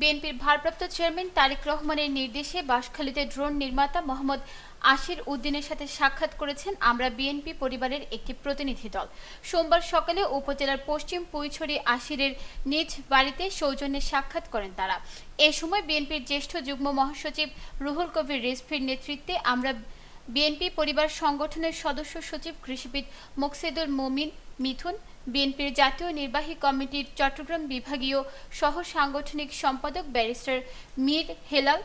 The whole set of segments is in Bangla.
বিএনপির ভারপ্রাপ্ত চেয়ারম্যান তারেক রহমানের নির্দেশে বাঁশখালীতে ড্রোন নির্মাতা মোহাম্মদ আশির উদ্দিনের সাথে সাক্ষাৎ করেছেন আমরা বিএনপি পরিবারের একটি প্রতিনিধি দল। সোমবার সকালে উপজেলার পশ্চিম পুইছড়ি আশিরের নিজ বাড়িতে সৌজন্যে সাক্ষাৎ করেন তারা। এ সময় বিএনপির জ্যেষ্ঠ যুগ্ম মহাসচিব রুহুল কবির রিজভির নেতৃত্বে আমরা বিএনপি পরিবার সংগঠনের সদস্য সচিব কৃষিবিদ মোকসেদুর মমিন মিথুন, বিএনপির জাতীয় নির্বাহী কমিটির চট্টগ্রাম বিভাগীয় সহ সাংগঠনিক সম্পাদক ব্যারিস্টার মীর হেলাল,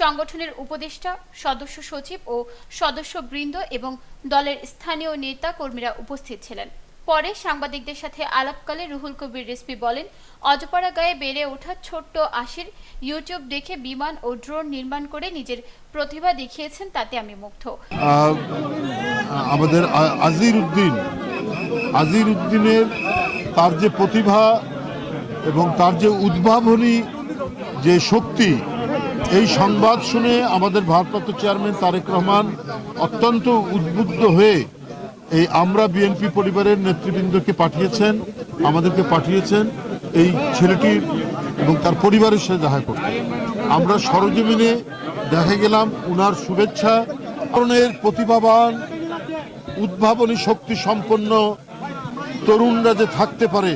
সংগঠনের উপদেষ্টা, সদস্য সচিব ও সদস্যবৃন্দ এবং দলের স্থানীয় নেতা কর্মীরা উপস্থিত ছিলেন। পরে সাংবাদিকদের সাথে আলাপকালে রুহুল কবির রেসপি বলেন, অজপাড়া গায়ে বেড়ে ওঠা ছোট্ট আশির ইউটিউব দেখে বিমান ও ড্রোন নির্মাণ করে নিজের প্রতিভা দেখিয়েছেন তাতে আমি মুগ্ধ। আমাদের আজির উদ্দিন আজির উদ্দিনের তার যে প্রতিভা এবং তার যে উদ্ভাবনী যে শক্তি, এই সংবাদ শুনে আমাদের ভারপ্রাপ্ত চেয়ারম্যান তারেক রহমান অত্যন্ত উদ্বুদ্ধ হয়ে এই আমরা বিএনপি পরিবারের নেতৃবৃন্দকে পাঠিয়েছেন, আমাদেরকে পাঠিয়েছেন এই ছেলেটির এবং তার পরিবারের সাথে দেখা করতে। আমরা সরজমিনে দেখা গেলাম উনার শুভেচ্ছা ধরনের প্রতিভাবান, উদ্ভাবনী শক্তি সম্পন্ন তরুণরা যে থাকতে পারে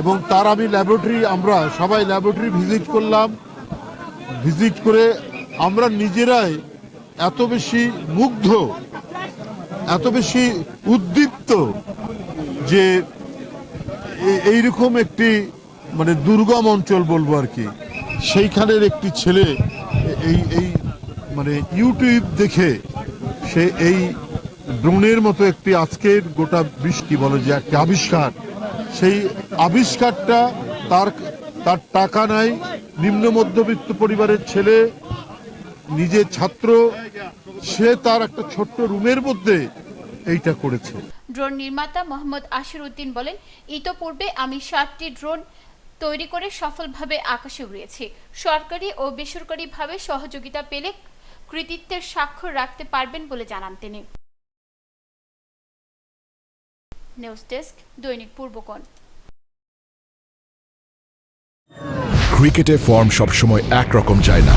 এবং তার আমি ল্যাবরেটরি, আমরা সবাই ল্যাবরেটরি ভিজিট করলাম। ভিজিট করে আমরা নিজেরাই এত বেশি মুগ্ধ এত বেশি উদ্দীপ্ত যে এইরকম একটি মানে দুর্গম অঞ্চল বলব আর কি। সেইখানের একটি ছেলে এই এই মানে ইউটিউব দেখে সে এই ড্রোনের মতো একটি আজকের গোটা বিশ্ব কি বলে যে একটা আবিষ্কার। সেই আবিষ্কারটা তার তার টাকা নাই, নিম্ন মধ্যবিত্ত পরিবারের ছেলে নিজের ছাত্র সে তার একটা ছোট্ট রুমের মধ্যে এইটা করেছে। ড্রোন নির্মাতা মোহাম্মদ আশির উদ্দিন বলেন ইতোপূর্বে আমি সাতটি ড্রোন তৈরি করে সফলভাবে আকাশে উড়িয়েছি। সরকারি ও বেসরকারিভাবে সহযোগিতা পেলে কৃতিত্বের স্বাক্ষর রাখতে পারবেন বলে জানান তিনি। নিউজ ডেস্ক দৈনিক পূর্বকোণ। ক্রিকেটে ফর্ম সবসময় একরকম যায় না।